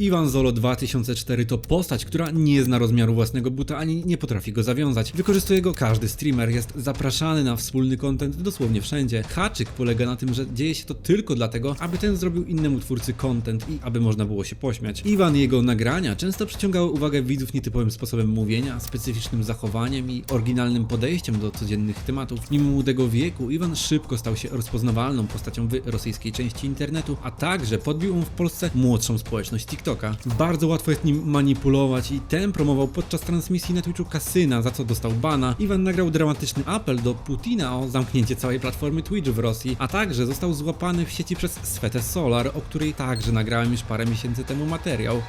Iwan Zolo 2004 to postać, która nie zna rozmiaru własnego buta ani nie potrafi go zawiązać. Wykorzystuje go każdy streamer, jest zapraszany na wspólny content dosłownie wszędzie. Haczyk polega na tym, że dzieje się to tylko dlatego, aby ten zrobił innemu twórcy content i aby można było się pośmiać. Iwan i jego nagrania często przyciągały uwagę widzów nietypowym sposobem mówienia, specyficznym zachowaniem i oryginalnym podejściem do codziennych tematów. Mimo młodego wieku Iwan szybko stał się rozpoznawalną postacią w rosyjskiej części internetu, a także podbił on w Polsce młodszą społeczność TikToka. Bardzo łatwo jest nim manipulować i ten promował podczas transmisji na Twitchu kasyna, za co dostał bana. Iwan nagrał dramatyczny apel do Putina o zamknięcie całej platformy Twitch w Rosji, a także został złapany w sieci przez Svetę Solar, o której także nagrałem już parę miesięcy temu materiał.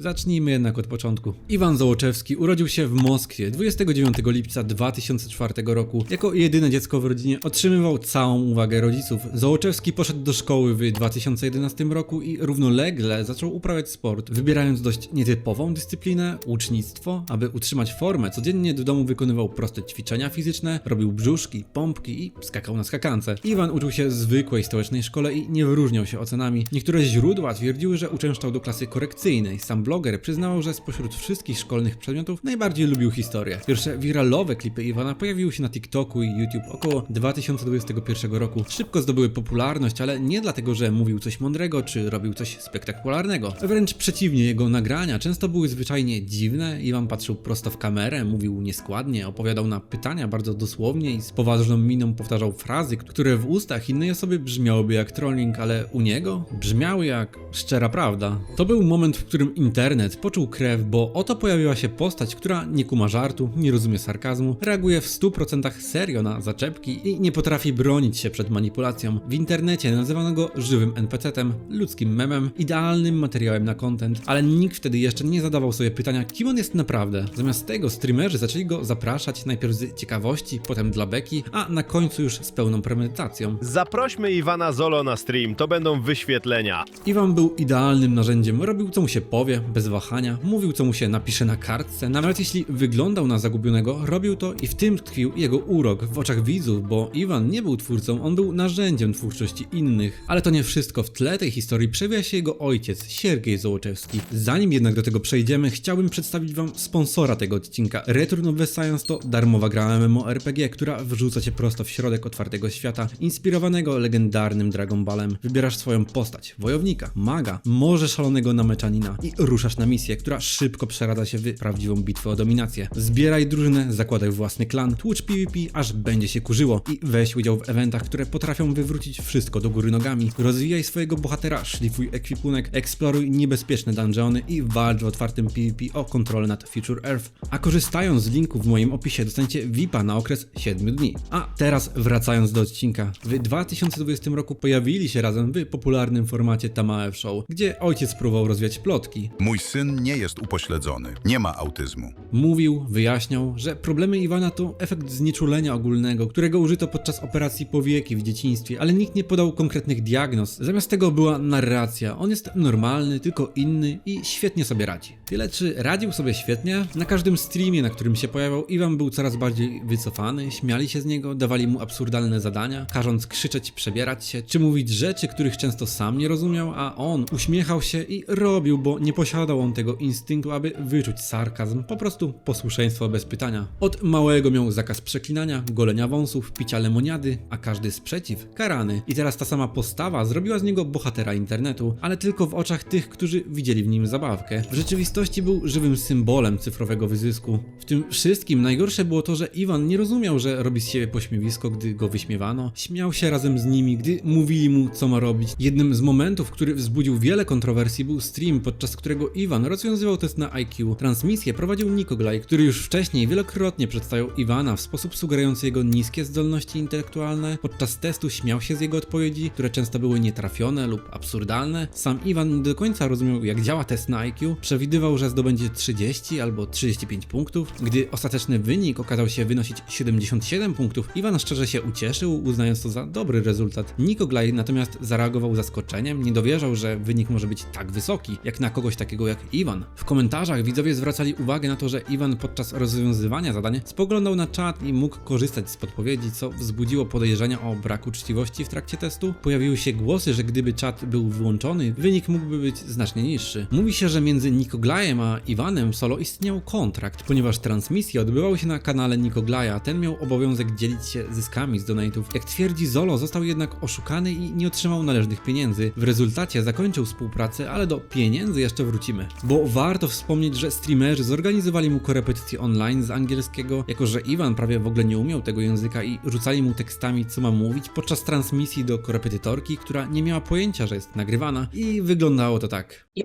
Zacznijmy jednak od początku. Iwan Zołoczewski urodził się w Moskwie 29 lipca 2004 roku. Jako jedyne dziecko w rodzinie otrzymywał całą uwagę rodziców. Zołoczewski poszedł do szkoły w 2011 roku i równolegle zaczął uprawiać sport, wybierając dość nietypową dyscyplinę ucznictwo. Aby utrzymać formę, codziennie w domu wykonywał proste ćwiczenia fizyczne, robił brzuszki, pompki i skakał na skakance. Iwan uczył się w zwykłej stołecznej szkole i nie wyróżniał się ocenami. Niektóre źródła twierdziły, że uczęszczał do klasy korekcyjnej. Sam bloger przyznawał, że spośród wszystkich szkolnych przedmiotów najbardziej lubił historię. Pierwsze wiralowe klipy Iwana pojawiły się na TikToku i YouTube około 2021 roku. Szybko zdobyły popularność, ale nie dlatego, że mówił coś mądrego czy robił coś spektakularnego. Wręcz przeciwnie, jego nagrania często były zwyczajnie dziwne. Iwan patrzył prosto w kamerę, mówił nieskładnie, opowiadał na pytania bardzo dosłownie i z poważną miną powtarzał frazy, które w ustach innej osoby brzmiałyby jak trolling, ale u niego brzmiały jak szczera prawda. To był moment, w którym internet poczuł krew, bo oto pojawiła się postać, która nie kuma żartu, nie rozumie sarkazmu, reaguje w 100% serio na zaczepki i nie potrafi bronić się przed manipulacją. W internecie nazywano go żywym NPC-tem, ludzkim memem, idealnym materiałem na content, ale nikt wtedy jeszcze nie zadawał sobie pytania, kim on jest naprawdę. Zamiast tego streamerzy zaczęli go zapraszać najpierw z ciekawości, potem dla beki, a na końcu już z pełną premedytacją. Zaprośmy Iwana Zolo na stream, to będą wyświetlenia. Iwan był idealnym narzędziem, robił co mu się powie, bez wahania, mówił co mu się napisze na kartce, nawet jeśli wyglądał na zagubionego, robił to i w tym tkwił jego urok w oczach widzów, bo Iwan nie był twórcą, on był narzędziem twórczości innych. Ale to nie wszystko, w tle tej historii przewija się jego ojciec, Siergiej Zołoczewski. Zanim jednak do tego przejdziemy, chciałbym przedstawić wam sponsora tego odcinka. Return of the Science to darmowa gra MMORPG, która wrzuca cię prosto w środek otwartego świata, inspirowanego legendarnym Dragon Ballem. Wybierasz swoją postać, wojownika, maga, może szalonego nameczanina i ruszasz na misję, która szybko przeradza się w prawdziwą bitwę o dominację. Zbieraj drużynę, zakładaj własny klan, tłucz PvP, aż będzie się kurzyło i weź udział w eventach, które potrafią wywrócić wszystko do góry nogami. Rozwijaj swojego bohatera, szlifuj ekwipunek, eksploruj niebezpieczne dungeony i walcz w otwartym PvP o kontrolę nad Future Earth. A korzystając z linku w moim opisie dostańcie VIPa na okres 7 dni. A teraz wracając do odcinka. W 2020 roku pojawili się razem w popularnym formacie Tamaev Show, gdzie ojciec próbował rozwiać plotki. Mój syn nie jest upośledzony, nie ma autyzmu. Mówił, wyjaśniał, że problemy Iwana to efekt znieczulenia ogólnego, którego użyto podczas operacji powieki w dzieciństwie, ale nikt nie podał konkretnych diagnoz. Zamiast tego była narracja. On jest normalny, tylko inny i świetnie sobie radzi. Tyle czy radził sobie świetnie? Na każdym streamie, na którym się pojawiał, Iwan był coraz bardziej wycofany, śmiali się z niego, dawali mu absurdalne zadania, każąc krzyczeć, przebierać się, czy mówić rzeczy, których często sam nie rozumiał, a on uśmiechał się i robił, bo nie posiadał on tego instynktu, aby wyczuć sarkazm, po prostu posłuszeństwo bez pytania. Od małego miał zakaz przeklinania, golenia wąsów, picia lemoniady, a każdy sprzeciw karany. I teraz ta sama postawa zrobiła z niego bohatera internetu, ale tylko w oczach tych, którzy widzieli w nim zabawkę. W rzeczywistości był żywym symbolem cyfrowego wyzysku. W tym wszystkim najgorsze było to, że Iwan nie rozumiał, że robi z siebie pośmiewisko, gdy go wyśmiewano. Śmiał się razem z nimi, gdy mówili mu, co ma robić. Jednym z momentów, który wzbudził wiele kontrowersji, był stream, podczas którego Iwan rozwiązywał test na IQ. Transmisję prowadził Nikoglaj, który już wcześniej wielokrotnie przedstawiał Iwana w sposób sugerujący jego niskie zdolności intelektualne. Podczas testu śmiał się z jego odpowiedzi, które często były nietrafione lub absurdalne. Sam Iwan nie do końca rozumiał, jak działa test na IQ. Przewidywał że zdobędzie 30 albo 35 punktów. Gdy ostateczny wynik okazał się wynosić 77 punktów, Iwan szczerze się ucieszył, uznając to za dobry rezultat. Nikoglaj natomiast zareagował zaskoczeniem, nie dowierzał, że wynik może być tak wysoki, jak na kogoś takiego jak Iwan. W komentarzach widzowie zwracali uwagę na to, że Iwan podczas rozwiązywania zadań spoglądał na czat i mógł korzystać z podpowiedzi, co wzbudziło podejrzenia o brak uczciwości w trakcie testu. Pojawiły się głosy, że gdyby czat był wyłączony, wynik mógłby być znacznie niższy. Mówi się, że między Nikoglajem a Iwanem Solo istniał kontrakt, ponieważ transmisje odbywały się na kanale Nikoglaja, ten miał obowiązek dzielić się zyskami z donate'ów. Jak twierdzi Zolo, został jednak oszukany i nie otrzymał należnych pieniędzy. W rezultacie zakończył współpracę, ale do pieniędzy jeszcze wrócimy. Bo warto wspomnieć, że streamerzy zorganizowali mu korepetycje online z angielskiego, jako że Iwan prawie w ogóle nie umiał tego języka i rzucali mu tekstami, co ma mówić podczas transmisji do korepetytorki, która nie miała pojęcia, że jest nagrywana i wyglądało to tak. I,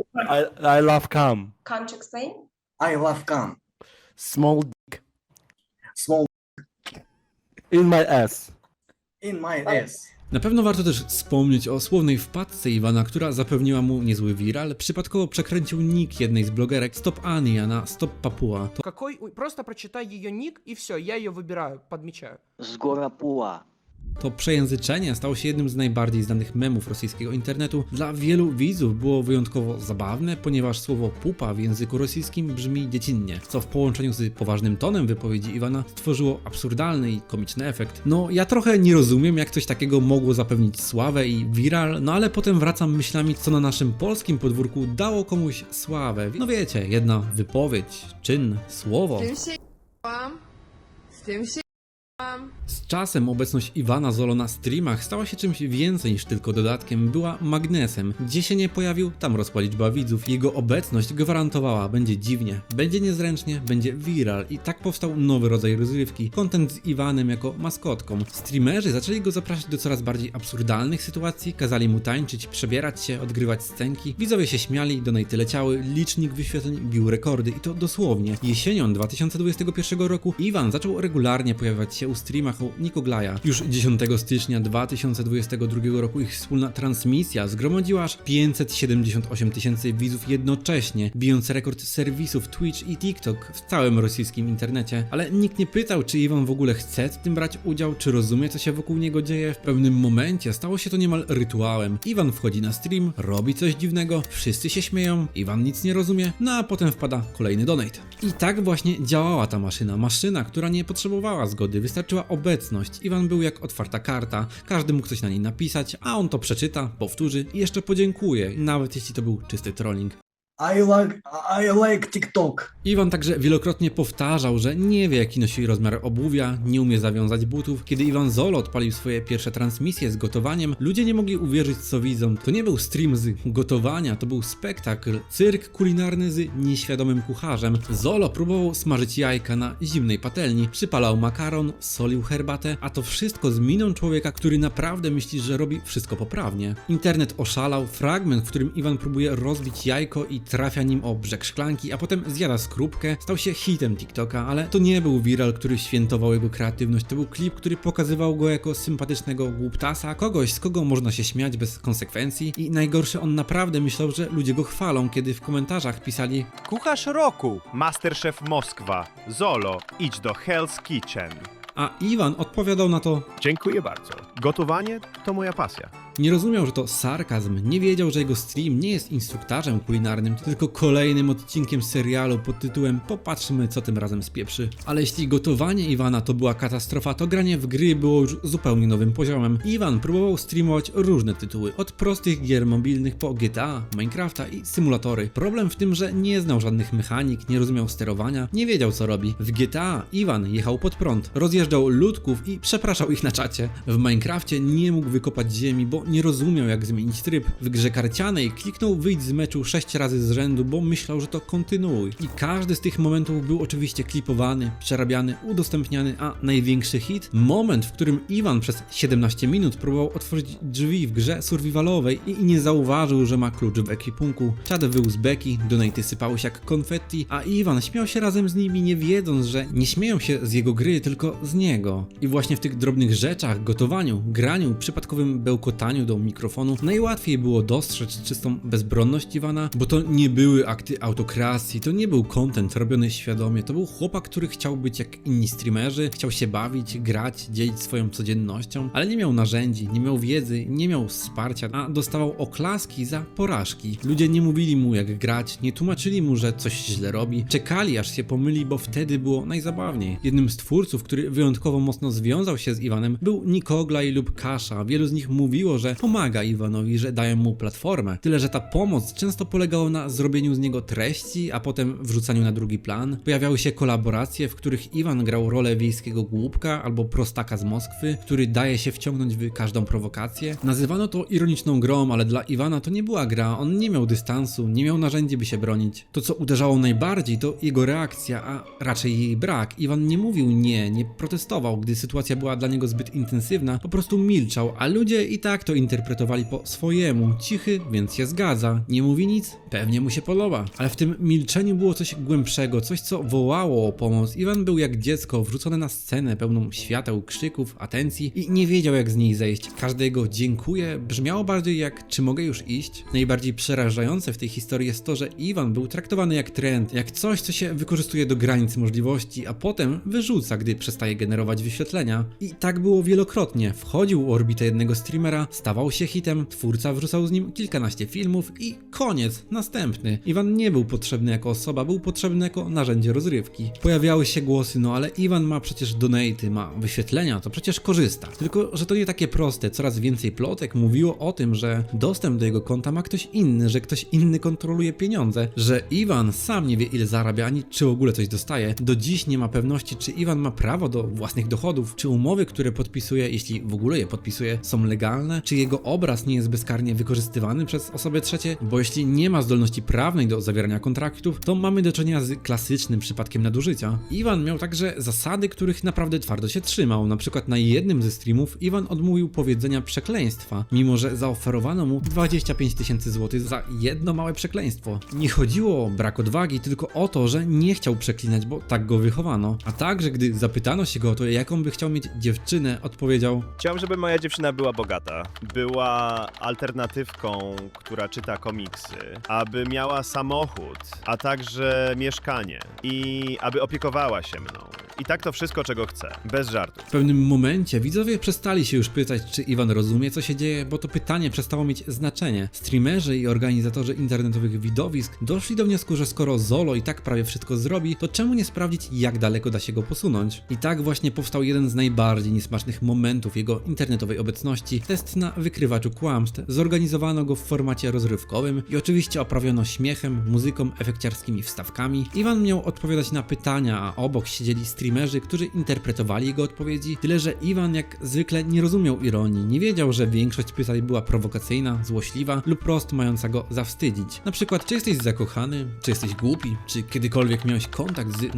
I love cum. Can't you explain? I love cum. Small dick Small in my ass. in my ass. Na pewno warto też wspomnieć o słownej wpadce Iwana, która zapewniła mu niezły viral. Przypadkowo przekręcił nick jednej z blogerek Stop Ania na Stop Papua. To Какой... ой, Просто прочитай ее ник, и все, я ее выбираю, подмечаю. Zgorapua. To przejęzyczenie stało się jednym z najbardziej znanych memów rosyjskiego internetu. Dla wielu widzów było wyjątkowo zabawne, ponieważ słowo pupa w języku rosyjskim brzmi dziecinnie, co w połączeniu z poważnym tonem wypowiedzi Iwana stworzyło absurdalny i komiczny efekt. No, ja trochę nie rozumiem, jak coś takiego mogło zapewnić sławę i viral, no ale potem wracam myślami, co na naszym polskim podwórku dało komuś sławę. No wiecie, jedna wypowiedź, czyn, słowo. tym się z tym się Z czasem obecność Iwana Zolo na streamach stała się czymś więcej niż tylko dodatkiem, była magnesem. Gdzie się nie pojawił, tam rosła liczba widzów. Jego obecność gwarantowała, będzie dziwnie, będzie niezręcznie, będzie viral i tak powstał nowy rodzaj rozrywki. Content z Iwanem jako maskotką. Streamerzy zaczęli go zapraszać do coraz bardziej absurdalnych sytuacji, kazali mu tańczyć, przebierać się, odgrywać scenki. Widzowie się śmiali, donaty leciały, licznik wyświetleń bił rekordy i to dosłownie. Jesienią 2021 roku Iwan zaczął regularnie pojawiać się u streamach u Nikoglaja. Już 10 stycznia 2022 roku ich wspólna transmisja zgromadziła aż 578 tysięcy widzów jednocześnie, bijąc rekord serwisów Twitch i TikTok w całym rosyjskim internecie. Ale nikt nie pytał, czy Iwan w ogóle chce w tym brać udział, czy rozumie, co się wokół niego dzieje. W pewnym momencie stało się to niemal rytuałem. Iwan wchodzi na stream, robi coś dziwnego, wszyscy się śmieją, Iwan nic nie rozumie, no a potem wpada kolejny donate. I tak właśnie działała ta maszyna. Maszyna, która nie potrzebowała zgody, wystarczyła obecność. Iwan był jak otwarta karta, każdy mógł coś na niej napisać, a on to przeczyta, powtórzy i jeszcze podziękuje, nawet jeśli to był czysty trolling. I like I like TikTok. Iwan także wielokrotnie powtarzał, że nie wie jaki nosi rozmiar obuwia, nie umie zawiązać butów. Kiedy Iwan Zolo odpalił swoje pierwsze transmisje z gotowaniem, ludzie nie mogli uwierzyć co widzą. To nie był stream z gotowania, to był spektakl, cyrk kulinarny z nieświadomym kucharzem. Zolo próbował smażyć jajka na zimnej patelni, przypalał makaron, solił herbatę, a to wszystko z miną człowieka, który naprawdę myśli, że robi wszystko poprawnie. Internet oszalał, fragment, w którym Iwan próbuje rozbić jajko i trafia nim o brzeg szklanki, a potem zjada skrupkę, stał się hitem TikToka, ale to nie był viral, który świętował jego kreatywność, to był klip, który pokazywał go jako sympatycznego głuptasa, kogoś, z kogo można się śmiać bez konsekwencji i najgorsze, on naprawdę myślał, że ludzie go chwalą, kiedy w komentarzach pisali Kucharz roku, Masterchef Moskwa, Zolo, idź do Hell's Kitchen. a Iwan odpowiadał na to Dziękuję bardzo. Gotowanie to moja pasja. Nie rozumiał, że to sarkazm, nie wiedział, że jego stream nie jest instruktarzem kulinarnym, tylko kolejnym odcinkiem serialu pod tytułem Popatrzmy, co tym razem spieprzy. Ale jeśli gotowanie Iwana to była katastrofa, to granie w gry było już zupełnie nowym poziomem. Iwan próbował streamować różne tytuły, od prostych gier mobilnych po GTA, Minecrafta i symulatory. Problem w tym, że nie znał żadnych mechanik, nie rozumiał sterowania, nie wiedział co robi. W GTA Iwan jechał pod prąd, rozjeżdżał ludków i przepraszał ich na czacie. W Minecrafcie nie mógł wykopać ziemi, bo nie rozumiał jak zmienić tryb. W grze karcianej kliknął wyjść z meczu 6 razy z rzędu, bo myślał, że to kontynuuj. I każdy z tych momentów był oczywiście klipowany, przerabiany, udostępniany, a największy hit? Moment, w którym Iwan przez 17 minut próbował otworzyć drzwi w grze survivalowej i nie zauważył, że ma klucz w ekwipunku. Czad wył z beki, donaty sypały się jak konfetti, a Iwan śmiał się razem z nimi, nie wiedząc, że nie śmieją się z jego gry, tylko z niego. I właśnie w tych drobnych rzeczach, gotowaniu, graniu, przypadkowym bełkotaniu do mikrofonu, najłatwiej było dostrzec czystą bezbronność Iwana, bo to nie były akty autokracji, to nie był content robiony świadomie, to był chłopak, który chciał być jak inni streamerzy, chciał się bawić, grać, dzielić swoją codziennością, ale nie miał narzędzi, nie miał wiedzy, nie miał wsparcia, a dostawał oklaski za porażki. Ludzie nie mówili mu jak grać, nie tłumaczyli mu, że coś źle robi, czekali aż się pomyli, bo wtedy było najzabawniej. Jednym z twórców, który wyjątkowo mocno związał się z Iwanem, był Nikoglaj lub Kasza. Wielu z nich mówiło, że pomaga Iwanowi, że dają mu platformę. Tyle, że ta pomoc często polegała na zrobieniu z niego treści, a potem wrzucaniu na drugi plan. Pojawiały się kolaboracje, w których Iwan grał rolę wiejskiego głupka albo prostaka z Moskwy, który daje się wciągnąć w każdą prowokację. Nazywano to ironiczną grą, ale dla Iwana to nie była gra, on nie miał dystansu, nie miał narzędzi, by się bronić. To, co uderzało najbardziej, to jego reakcja, a raczej jej brak. Iwan nie mówił nie, nie protestował, gdy sytuacja była dla niego zbyt intensywna, po prostu milczał, a ludzie i tak to interpretowali po swojemu. Cichy, więc się zgadza. Nie mówi nic, pewnie mu się podoba. Ale w tym milczeniu było coś głębszego, coś co wołało o pomoc. Iwan był jak dziecko, wrzucone na scenę pełną świateł, krzyków, atencji i nie wiedział jak z niej zejść. Każde jego dziękuję brzmiało bardziej jak czy mogę już iść? Najbardziej przerażające w tej historii jest to, że Iwan był traktowany jak trend, jak coś, co się wykorzystuje do granic możliwości, a potem wyrzuca, gdy przestaje generować wyświetlenia. I tak było wielokrotnie. Wchodził w orbitę jednego streamera, stawał się hitem, twórca wrzucał z nim kilkanaście filmów i koniec, następny. Iwan nie był potrzebny jako osoba, był potrzebny jako narzędzie rozrywki. Pojawiały się głosy, no ale Iwan ma przecież donaty, ma wyświetlenia, to przecież korzysta. Tylko, że to nie takie proste. Coraz więcej plotek mówiło o tym, że dostęp do jego konta ma ktoś inny, że ktoś inny kontroluje pieniądze, że Iwan sam nie wie ile zarabia, ani czy w ogóle coś dostaje. Do dziś nie ma pewności, czy Iwan ma prawo do własnych dochodów, czy umowy, które podpisuje, jeśli w ogóle je podpisuje, są legalne, czy jego obraz nie jest bezkarnie wykorzystywany przez osoby trzecie, bo jeśli nie ma zdolności prawnej do zawierania kontraktów, to mamy do czynienia z klasycznym przypadkiem nadużycia. Iwan miał także zasady, których naprawdę twardo się trzymał. Na przykład na jednym ze streamów Iwan odmówił powiedzenia przekleństwa, mimo że zaoferowano mu 25 tysięcy złotych za jedno małe przekleństwo. Nie chodziło o brak odwagi, tylko o to, że nie chciał przeklinać, bo tak go wychowano. A także, gdy zapytano się go o to, jaką by chciał mieć dziewczynę, odpowiedział Chciałem, żeby moja dziewczyna była bogata. Była alternatywką, która czyta komiksy. Aby miała samochód, a także mieszkanie. I aby opiekowała się mną. I tak to wszystko, czego chcę. Bez żartów. W pewnym momencie widzowie przestali się już pytać, czy Iwan rozumie, co się dzieje, bo to pytanie przestało mieć znaczenie. Streamerzy i organizatorzy internetowych widowisk doszli do wniosku, że skoro Zolo i tak prawie wszystko zrobi, to czemu nie sprawdzić, jak daleko da się go posunąć? I tak właśnie powstał jeden z najbardziej niesmacznych momentów jego internetowej obecności test na wykrywaczu kłamstw. Zorganizowano go w formacie rozrywkowym i oczywiście oprawiono śmiechem, muzyką, efekciarskimi wstawkami. Iwan miał odpowiadać na pytania, a obok siedzieli streamerzy, którzy interpretowali jego odpowiedzi. Tyle, że Iwan jak zwykle nie rozumiał ironii, nie wiedział, że większość pytań była prowokacyjna, złośliwa lub prosto mająca go zawstydzić. Na przykład, czy jesteś zakochany, czy jesteś głupi, czy kiedykolwiek miałeś kontakt z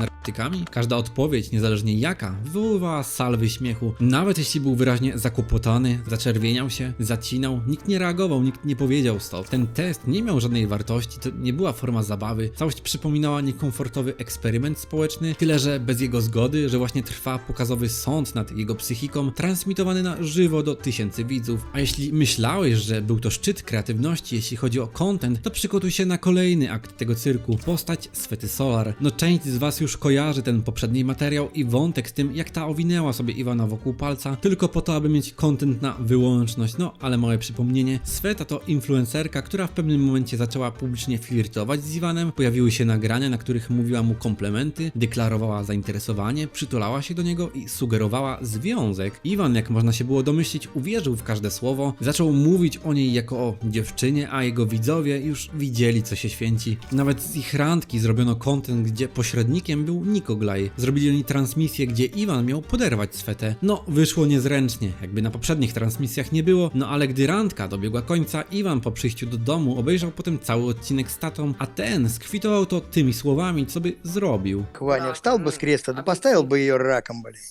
Każda odpowiedź, niezależnie jaka, wywoływała salwy śmiechu. Nawet jeśli był wyraźnie zakłopotany, zaczerwieniał się, zacinał, nikt nie reagował, nikt nie powiedział stop. Ten test nie miał żadnej wartości, to nie była forma zabawy. Całość przypominała niekomfortowy eksperyment społeczny, tyle że bez jego zgody, że właśnie trwa pokazowy sąd nad jego psychiką, transmitowany na żywo do tysięcy widzów. A jeśli myślałeś, że był to szczyt kreatywności, jeśli chodzi o content, to przygotuj się na kolejny akt tego cyrku. Postać Swety Solar. No część z was już kojarzy ten poprzedni materiał i wątek z tym, jak ta owinęła sobie Iwana wokół palca, tylko po to, aby mieć content na wyłączność. No, ale małe przypomnienie, Sweta to influencerka, która w pewnym momencie zaczęła publicznie flirtować z Iwanem, pojawiły się nagrania, na których mówiła mu komplementy, deklarowała zainteresowanie, przytulała się do niego i sugerowała związek. Iwan, jak można się było domyślić, uwierzył w każde słowo, zaczął mówić o niej jako o dziewczynie, a jego widzowie już widzieli, co się święci. Nawet z ich randki zrobiono content, gdzie pośrednikiem był Nikoglaj. Zrobili oni transmisję, gdzie Iwan miał poderwać swetę. No, wyszło niezręcznie, jakby na poprzednich transmisjach nie było, no ale gdy randka dobiegła końca, Iwan po przyjściu do domu obejrzał potem cały odcinek z tatą, a ten skwitował to tymi słowami, co by zrobił. Ваня встал бы с кресла, да поставил бы ее раком, блин.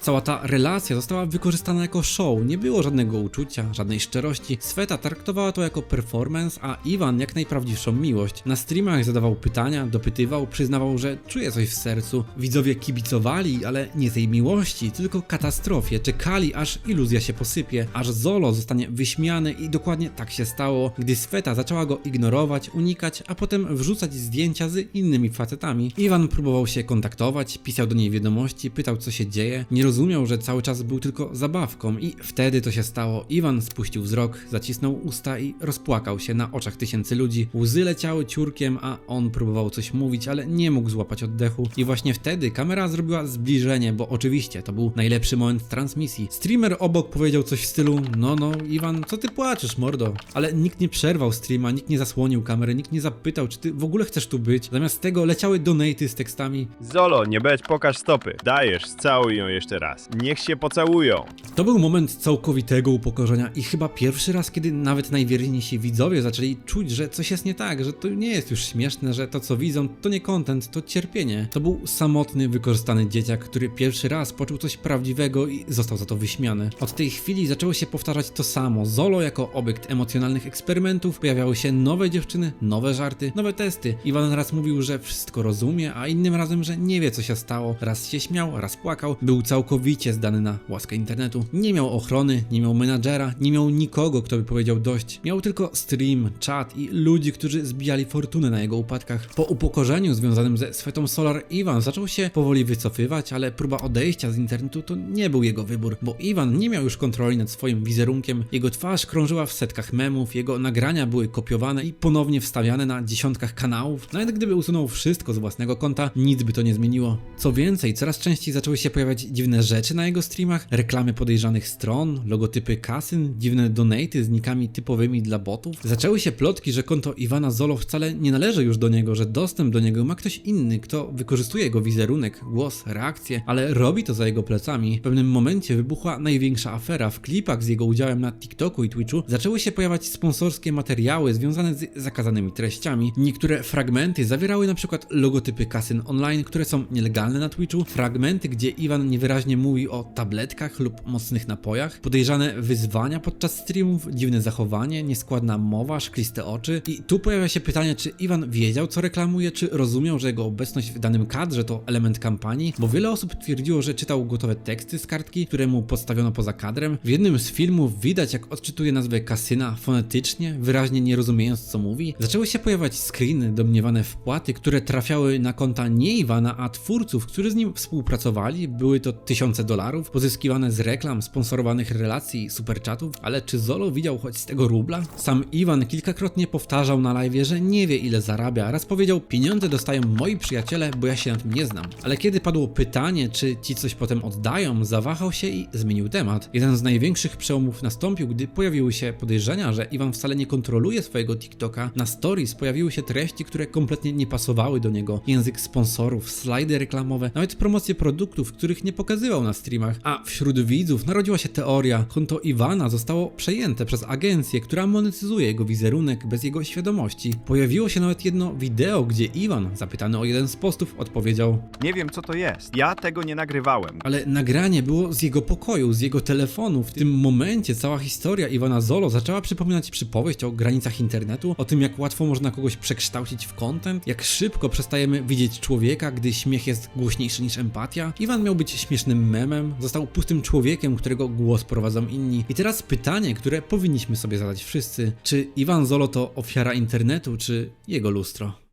Cała ta relacja została wykorzystana jako show, nie było żadnego uczucia, żadnej szczerości. Sweta traktowała to jako performance, a Iwan jak najprawdziwszą miłość. Na streamach zadawał pytania, dopytywał, przyznawał, że że czuje coś w sercu. Widzowie kibicowali, ale nie tej miłości, tylko katastrofie. Czekali, aż iluzja się posypie, aż Zolo zostanie wyśmiany i dokładnie tak się stało, gdy Sweta zaczęła go ignorować, unikać, a potem wrzucać zdjęcia z innymi facetami. Iwan próbował się kontaktować, pisał do niej wiadomości, pytał co się dzieje, nie rozumiał, że cały czas był tylko zabawką i wtedy to się stało. Iwan spuścił wzrok, zacisnął usta i rozpłakał się na oczach tysięcy ludzi. Łzy leciały ciurkiem, a on próbował coś mówić, ale nie mógł złapać oddechu. I właśnie wtedy kamera zrobiła zbliżenie, bo oczywiście to był najlepszy moment transmisji. Streamer obok powiedział coś w stylu: No, no, Iwan, co ty płaczesz, mordo? Ale nikt nie przerwał streama, nikt nie zasłonił kamery, nikt nie zapytał, czy ty w ogóle chcesz tu być. Zamiast tego leciały donaty z tekstami: Zolo, nie beć, pokaż stopy. Dajesz, całuj ją jeszcze raz. Niech się pocałują. To był moment całkowitego upokorzenia i chyba pierwszy raz, kiedy nawet najwierniejsi widzowie zaczęli czuć, że coś jest nie tak, że to nie jest już śmieszne, że to co widzą to nie content, to cierpienie. To był samotny, wykorzystany dzieciak, który pierwszy raz poczuł coś prawdziwego i został za to wyśmiany. Od tej chwili zaczęło się powtarzać to samo. Zolo jako obiekt emocjonalnych eksperymentów, pojawiały się nowe dziewczyny, nowe żarty, nowe testy. Iwan raz mówił, że wszystko rozumie, a innym razem, że nie wie co się stało. Raz się śmiał, raz płakał. Był całkowicie zdany na łaskę internetu. Nie miał ochrony, nie miał menadżera, nie miał nikogo, kto by powiedział dość. Miał tylko stream, czat i ludzi, którzy zbijali fortunę na jego upadkach. Po upokorzeniu związanym ze swetą Solar, Iwan zaczął się powoli wycofywać, ale próba odejścia z internetu to nie był jego wybór, bo Iwan nie miał już kontroli nad swoim wizerunkiem. Jego twarz krążyła w setkach memów, jego nagrania były kopiowane i ponownie wstawiane na dziesiątkach kanałów. Nawet gdyby usunął wszystko z własnego konta, nic by to nie zmieniło. Co więcej, coraz częściej zaczęły się pojawiać dziwne rzeczy na jego streamach, reklamy podejrzanych stron, logotypy kasyn, dziwne donaty z nikami typowymi dla botów. Zaczęły się plotki, że konto Iwana Zolo wcale nie należy już do niego, że dostęp do niego ma ktoś inny, kto wykorzystuje jego wizerunek, głos, reakcje, ale robi to za jego plecami. W pewnym momencie wybuchła największa afera. W klipach z jego udziałem na TikToku i Twitchu zaczęły się pojawiać sponsorskie materiały związane z zakazanymi treściami. Niektóre fragmenty zawierały przykład logotypy kasyn online, które są nielegalne na Twitchu, fragmenty, gdzie Iwan niewyraźnie mówi o tabletkach lub mocnych napojach, podejrzane wyzwania podczas streamów, dziwne zachowanie, nieskładna mowa, szkliste oczy. I tu pojawia się pytanie, czy Iwan wiedział, co reklamuje, czy rozumiał, że jego obecność w danym kadrze to element kampanii, bo wiele osób twierdziło, że czytał gotowe teksty z kartki, które mu podstawiono poza kadrem. W jednym z filmów widać, jak odczytuje nazwę kasyna fonetycznie, wyraźnie nie rozumiejąc, co mówi. Zaczęły się pojawiać screeny, domniewane wpłaty, które trafiały na konta nie Iwana, a twórców, którzy z nim współpracowali. Były to tysiące dolarów, pozyskiwane z reklam, sponsorowanych relacji superchatów, ale czy Zolo widział choć z tego rubla? Sam Iwan kilkakrotnie powtarzał na live, że nie wie ile zarabia. Raz powiedział, pieniądze dostają moi przyjaciele, bo ja się na tym nie znam. Ale kiedy padło pytanie, czy ci coś potem oddają, zawahał się i zmienił temat. Jeden z największych przełomów nastąpił, gdy pojawiły się podejrzenia, że Iwan wcale nie kontroluje swojego TikToka. Na stories pojawiły się treści, które kompletnie nie pasowały do niego. Język sponsorów, slajdy reklamowe, nawet promocje produktów, których nie pokazywał na streamach. A wśród widzów narodziła się teoria, konto Iwana zostało przejęte przez agencję, która monetyzuje jego wizerunek bez jego świadomości. Pojawiło się nawet jedno wideo, gdzie Iwan, zapytany o jeden z postów, odpowiedział: Nie wiem, co to jest. Ja tego nie nagrywałem. ale nagranie było z jego pokoju, z jego telefonu. W tym momencie cała historia Iwana Zolo zaczęła przypominać przypowieść o granicach internetu, o tym jak łatwo można kogoś przekształcić w content, jak szybko przestajemy widzieć człowieka, gdy śmiech jest głośniejszy niż empatia. Iwan miał być śmiesznym memem, został pustym człowiekiem, którego głos prowadzą inni. I teraz pytanie, które powinniśmy sobie zadać wszyscy, czy Iwan Zolo to ofiara internetu, czy jego lustro?